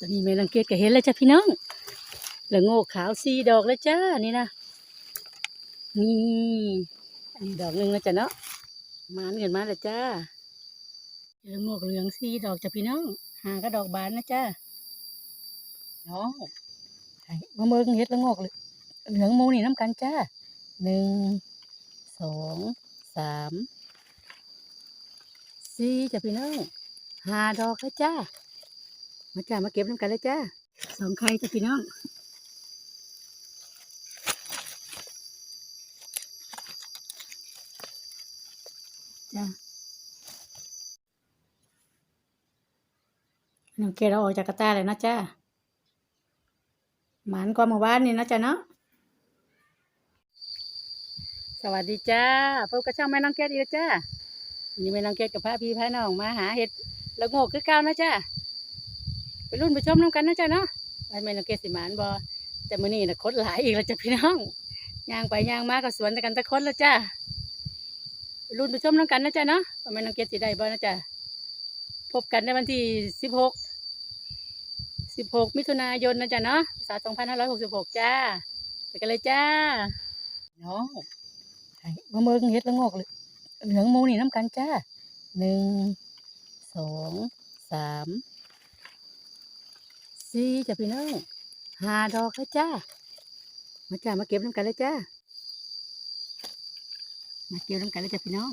ตอนนี้แม่ลังเกตก็เห็นแล้วจ้ะพี่น้องแล้วโง่ขาวสี่ดอกแล้วจ้านี่นะนี่อันนี้ดอกหนึ่งแล้วจ้ะเนาะมานเงินมาแล้วจ้าเจอโง่เหลืองสี่ดอกจ้ะพี่น้องหาก็ดอกบานนะจ้าน้องมาเบิ่งเฮ็ดละโงกเลยเหลืองมูนี่น้ำกันจ้าหนึ่งสองสามสี่จ้ะพี่น้องหาดอกแล้วจ้า มาจ้ามาเก็บน้ำกันเลยจ้าสองไข่จ้ะพี่น้องจ้าน้องเกดเราออกจากกระตาเลยนะจ้าหมานกว่าเมื่อวานนี่นะจ้าเนาะสวัสดีจ้าพบกับช่องแม่น้องเกดอีกแล้วจ้าวันนี่แม่น้องเกดกับพระพี่พระน้องมาหาเห็ดละโงกคือเก้านะจ้า ไปรุ่นไปชมน้ำกันนะจ๊ะเนาะไปเมนองเกสิมานบอแต่มื้อนี้นะคดหลายอีกแล้วจ้ะพี่น้องย่างไปย่างมาก็สวนกันตะคดแล้วจ้ะรุ่นไปชมน้ำกันนะจ๊ะเนาะว่าแม่นองเกสิได้บ่นะจ๊ะพบกันในวันที่สิบหกสิบหกมิถุนายนนะจ๊ะเนาะศาสองพันห้าร้อยหกสิบหกจ้าไปกันเลยจ้าน้องมาเมืองเฮ็ดละโงอกเลยเหลืองมูนี่น้ำกันจ้าหนึ่งสองสาม สี่จ้ะพี่น้องหาดอกแล้วจ้า มาจ้ามาเก็บน้ำกันเลยจ้า มาเก็บน้ำกันเลยจ้ะพี่น้อง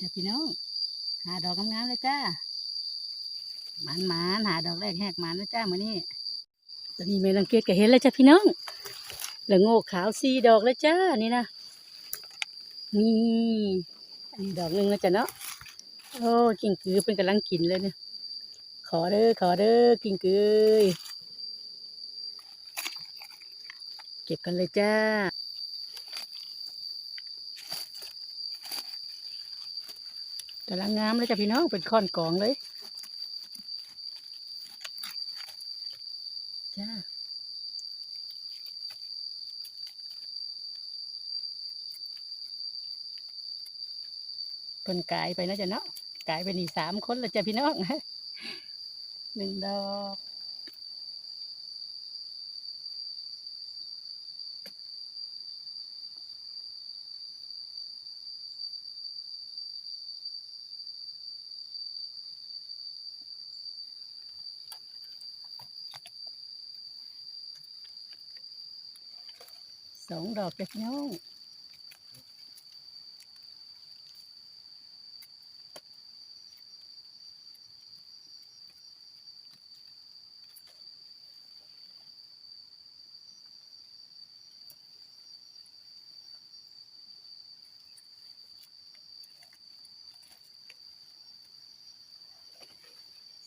จ้ะพี่น้อง หาดอกงามๆเลยจ้าหมันหมันหาดอกแรกแหกหมันนะจ้ามื้อนี้ตอนนี้แม่ลังเกตก็เห็นแล้วจ้ะพี่น้องแล้วโง่ขาวสี่ดอกแล้วจ้านี่นะนี่อันนี้ดอกหนึ่งแล้วจ้ะเนาะโอ้กิ่งกือเป็นกำลังกินเลยเนี่ยขอเด้อขอเด้อกิ่งกือเก็บกันเลยจ้า แต่ละงามเลยจ้ะพี่น้องเป็นค้อนกองเลยจ้าเป็นกายไปนะจ๊ะเนาะกายไปนี่สามคนแล้วจ้ะพี่น้องหนึ่งดอก สองดอกจ้ะพี่น้อง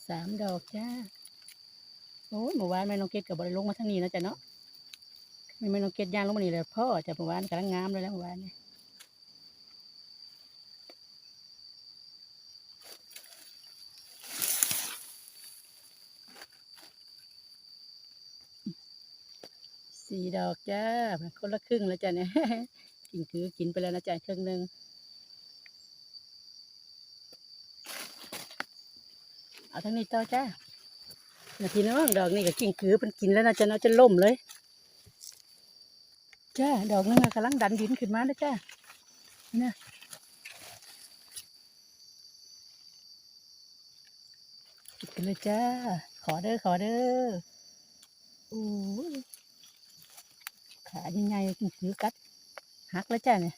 สามดอกจ้า โอ้ยเมื่อวานแม่น้องเกดกับบริลงมาทางนี้นะจ๊ะเนาะ ไม่ไม่ต้องเก็ดยางลงมานี่เลยพ่อจะเมื่อวานกำลังงามเลยแล้วเมื่อวานนี่สี่ดอกจ้าคนละครึ่งแล้วจ้ะเนี่ยกินคือกินไปแล้วนะจ๊ะครึ่งหนึ่งเอาทั้งนี้ต่อจ้านาทีน้องดอกนี่ก็กินคือเป็นกินแล้วนะจ๊ะเนาะจะล่มเลย จ้าดอกนึงกำลังดันดินขึ้นมาแล้วจ้านี่นะกินกันเลยจ้า ขอเด้อขอเด้อโอ้ยขาใหญ่ๆกินถือกัดหักแล้วจ้าเนี่ย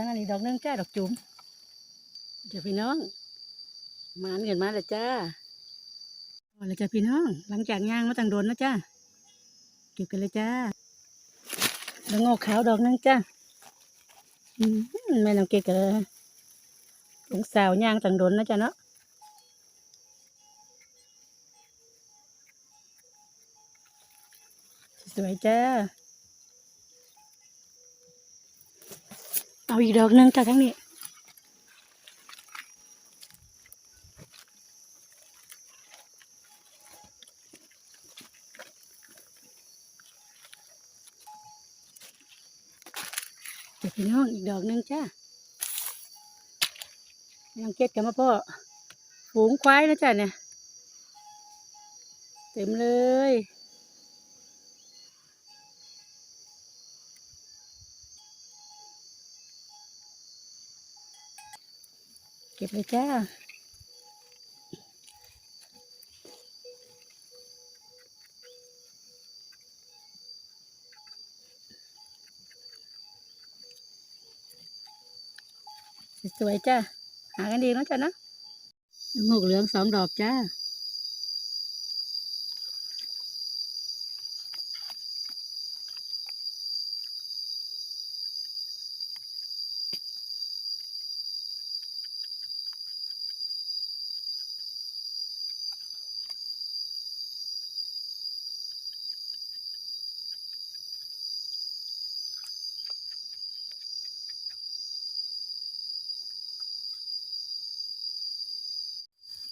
ทั้งอันนี้ดอกหนึงจ้าดอกจุ๋มเจ้าพี่น้องมานเงินมาแล้วจ้ามาแล้วจ้าพี่น้อง หลังจากย่างมาตั้งโดนนะจ้าเก็บกันเลยจ้าแล้วงอกขาวดอกหนึงจ้าอืมแม่น้องเก็บกันเลยลงสาวย่างตั้งโดนนะจ้าเนาะสวยจ้า เอาอีกดอกหนึงจ้าทั้งนี้เดี๋ยวพี่น้องอีกดอกหนึงจ้ายังเก็ดกันมาพ่อฝูงควายนะจ้าเนี่ย เต็มเลย เก็บเลยจ้าสวยจ้าหากันดีเนาะจ้ะนะหมวกเหลืองสองดอกจ้า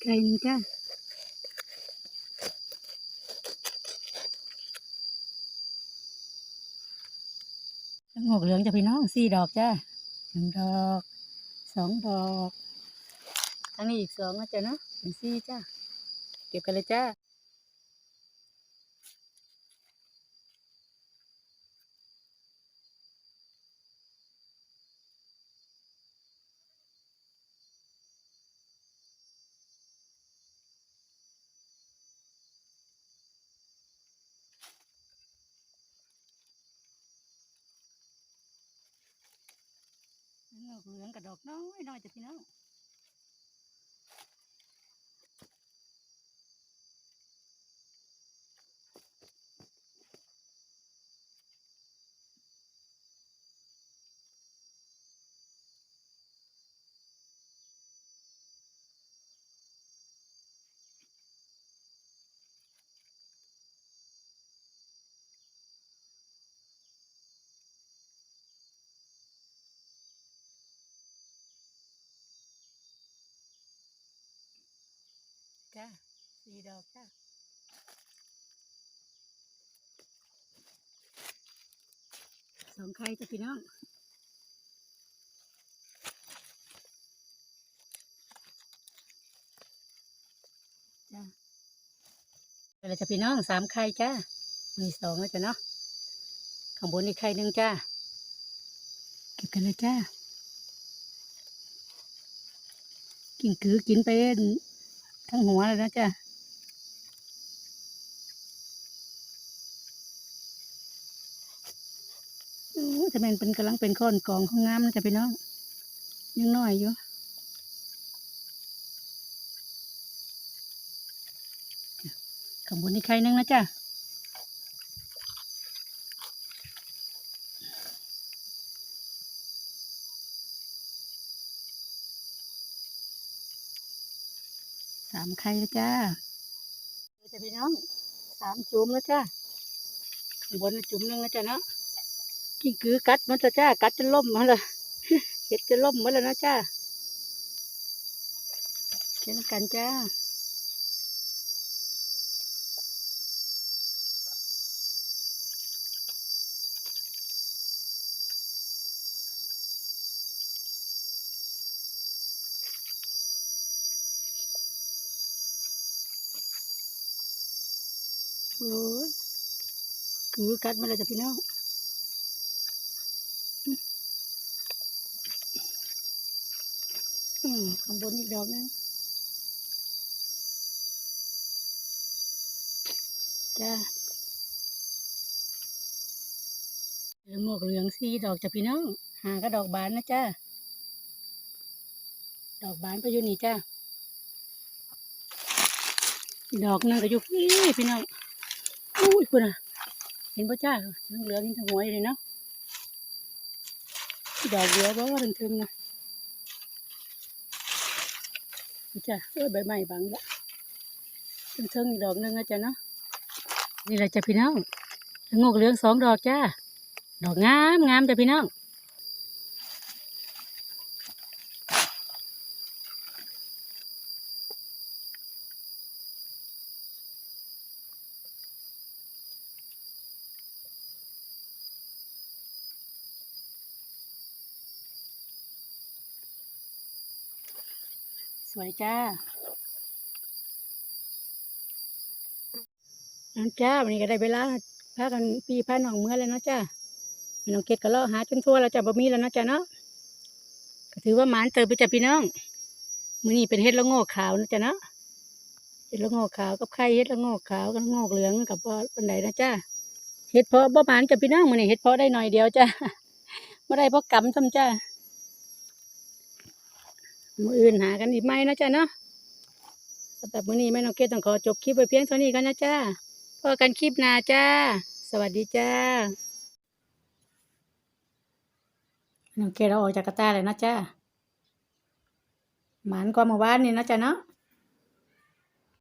ไก่หนึ่งจ้าหมวกเหลืองจะพี่น้องสี่ดอกจ้าหนึ่งดอกสองดอกทั้งนี้อีกสองนะจ๊ะเนาะเป็นสี่จ้าเก็บกันเลยจ้า ดอกเหลืองกับดอกน้อยน้อยจ้ะพี่น้อง จ้าสี่ดอกจ้าสองไข่จ้ะพี่น้องจ้าเวลาจะพี่น้องสามไข่จ้ามีสองแล้วจ้ะเนาะข้างบนอีกไข่หนึ่งจ้าเก็บกันเลยจ้ากินคือกินไป ทั้งหัวเลยนะจ้าโอ้จะเป็นเป็นกำลังเป็นก้อนกองของงามนะจ๊ะพี่น้อง ยังน้อยอยู่ข้างบนนี่ใครนึงนะจ๊ะ สามไข่แล้วจ้าจะพี่น้องสามจุ่มแล้วจ้าข้างบนจุ่มหนึงแล้วจ้ะเนาะกิ้งกือกัดมันจะจ้ากัดจะล่มมาเลยเห็ดจะล่มหมดแล้วนะจ้าเช่นกันจ้า โอ้ยกือกัดมาเลยจ้ะพี่น้องอืมข้างบนอีกดอกนึงจ้าเหลือหมวกเหลืองสีดอกจ้ะพี่น้อง หากระดอกบานนะจ้าดอกบานไปอยู่นี่จ้าดอกหนึงก็อยู่พี่พี่น้อง อุ้ยคุณอะ เห็นป่ะจ้าเหลืองๆนี่ทั้งหัวอยเลยเนาะอีกดอกเดียวบ่ว่าถึงๆนะจ้าเออใบไม้บังละถึงๆอีกดอกหนึงนะจ้ะเนาะนี่แหละจ้ะพี่น้องละโงกเหลืองสองดอกจ้าดอกงามงามจ้ะพี่น้อง วยจ้าน้ำจ้าวันนี้ก็ได้เวลาพากันพี่พาน้องเมื่อแล้วเนาะจ้าน้องเกดก็เลาะหาจนทั่วแล้วจ้าบ่มีแล้วเนาะจ้าเนาะก็ถือว่าหมานเติบไปจ้ะพี่น้องมื้อนี้เป็นเฮ็ดละโงกขาวนะจ้าเนาะเฮ็ดละโงกขาวกับไข่เฮ็ดละโงกขาวกับโงกเหลืองกับบ่ปานใดนะจ้าเฮ็ดเพาะบ่หมานจ้ะพี่น้องมื้อนี้เฮ็ดเพาะได้หน่อยเดียวจ้าบ่ได้เพราะกำซ้ำจ้า มืออื่นหากันอีกไหมนะจ๊ะเนาะสำหรับมื้อนี้แม่น้องเกดต้องขอจบคลิปไปเพียงเท่านี้กันนะจ้าพอกันคลิปหน้าจ้า สวัสดีจ้าน้องเกดเราออกจากกระตาเลยนะจ้าหมานกว่าเมื่อวานนี่นะจ๊ะเนาะ